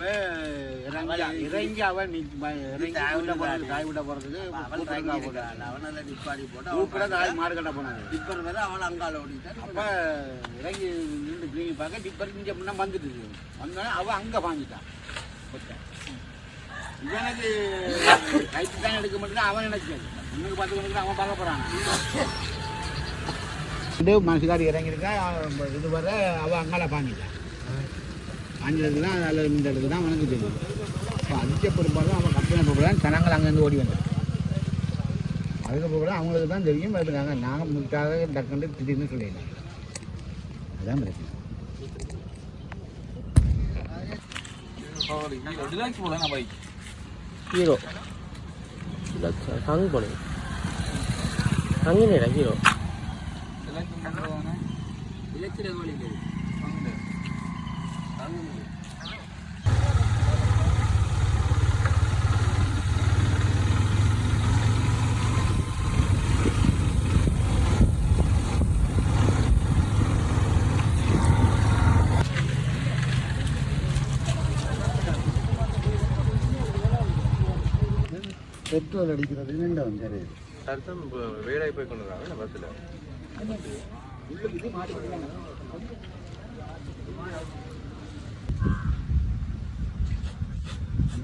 இறங்கி இறங்கி அவன் நி- ம- இறங்கி தாய் விட்ட விட போறதுக்கு தாய் விட்ட போறதுக்கு அவள் கூப்பிடுறதுக்கா இறங்கி போட்டான். இருக்காள். அவனை நிப்பாடி போட்டு அவன் தாய் மாடு கட்ட போனாங்க டிப்பர் வேற அவள் அங்கால ஓடிட்டான் அப்ப இறங்கி நின்று பார்க்க டிப்பர் இங்க முன்ன வந்துட்டு வந்தோடனே அவன் அங்க வாங்கிட்டான் கொட்டை. இவனுக்கு கைத்து தான் எடுக்க மாட்டேன் அவன் நினைச்சது இன்னும் பத்து மணிக்கு அவன் பார்க்க போறான்? இது மனசுக்காரி இறங்கியிருக்கா அவன் இது வர அவன் அங்கால பாஞ்சிட்டான் பாஞ்சதுக்கு தான் அதில் இந்த இடத்துக்கு தான் அவனுக்கு தெரியும் அப்போ அதிக பொறுப்பாக அவன் கப்பலில் போகிறான் ஜனங்கள் அங்கேருந்து ஓடி வந்தார் அதுக்கப்புறம் அவங்களுக்கு தான் தெரியும் அது நாங்கள் நாங்கள் முட்டாக டக்குன்னு திடீர்னு சொல்லிடலாம். அதுதான் பிரச்சனை. ஹீரோ. ஹங் பண்ணு ஹங்கினேடா ஹீரோ. பெட்ரோல் அடிக்கிறது ரெண்டும் சரி அடுத்தம் வேடாய் போய் கொண்டு வராங்க பஸ்ஸில் மொட்டை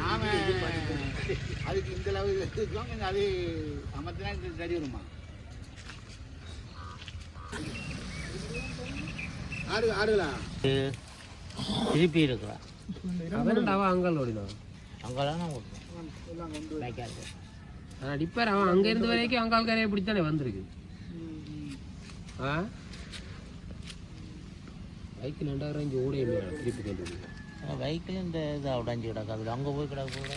நாம அதுக்கு இந்த இருக்கோம் அது சமத்தினா சரி வருமா? ஆடு ஆடுகளா? திருப்பி இருக்கிறான் அவன் அங்கால் ஓடினான் அங்கெல்லாம் நான் ஆனால் டிப்பர் அவன் அங்க இருந்து வரைக்கும் அங்கால் கரையை பிடித்தானே வந்திருக்கு. ஆ? பைக்கில் ரெண்டாயிரம் ரேஞ்சு ஓடிய திருப்பி கொண்டு வந்து பைக்கில் இந்த இது உடஞ்சி கிடக்காது. அங்கே போய் கிடக்க கூட.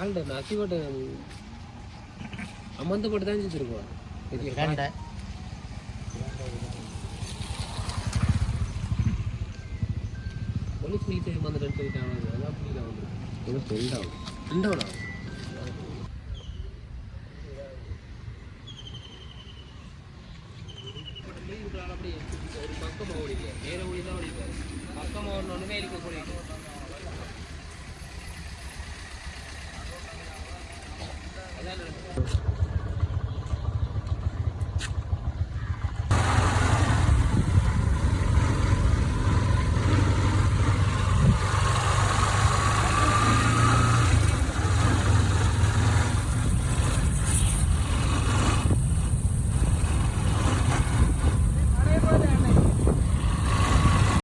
ஆள்ட நசி போட்டு அமர்ந்து போட்டு தான் செஞ்சிருக்கோம். ரெண்டை போலீஸ் மீட்டு வந்துட்டு சொல்லிட்டாங்க. அதான் புரியல வந்து இது ரெண்டாவும் ஒரு பக்கமாக ஓடிக்க நேர ஓடி தான் ஓடிக்க பக்கமாக ஓடணுமே இருக்க போய்